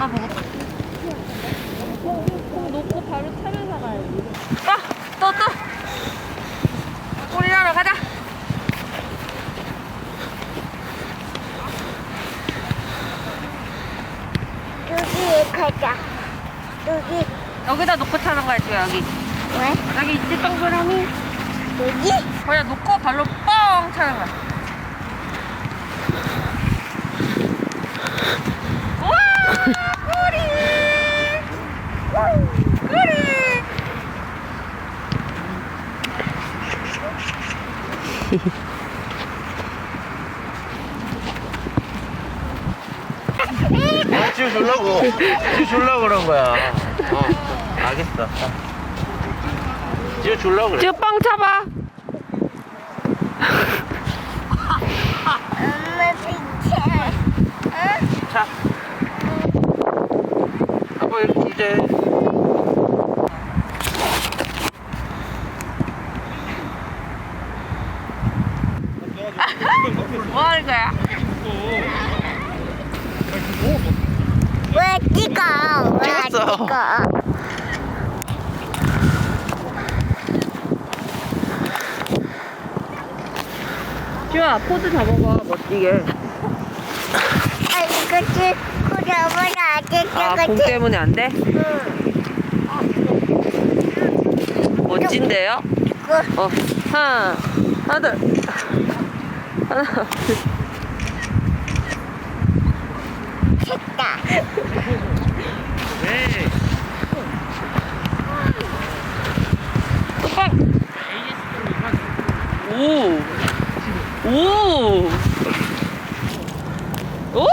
아 먹어. 공 놓고 바로 차를 사가야지. 또, 또, 또. 우리나라 가자. 여기 가자. 여기 여기다 놓고 타는 거야, 지금 여기. 왜? 여기 있지, 동그라미. 여기? 그냥 놓고 발로 뻥 차는 거야. 우와! 꼬리! 꼬리! 아, 지우 주려고. 지우 주려고 그런 거야. 어, 알겠어. 지우 주려고 그래. 뻥 차봐. 엄마 비켜. 응? 자. 아빠 이렇게 이제. 뭐 하는 거야? 왜 찍어? 왜 찍었어. 찍어? 지우야, 포즈 잡아봐, 멋지게. 아, 이거 찍고 저번에 아직 아, 공 때문에 안 돼? 응. 멋진데요? 이거 어, 하나, 하나, 둘. 오! 오! 오!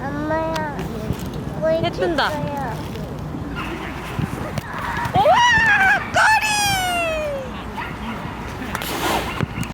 엄마야. 왜해 뜬다.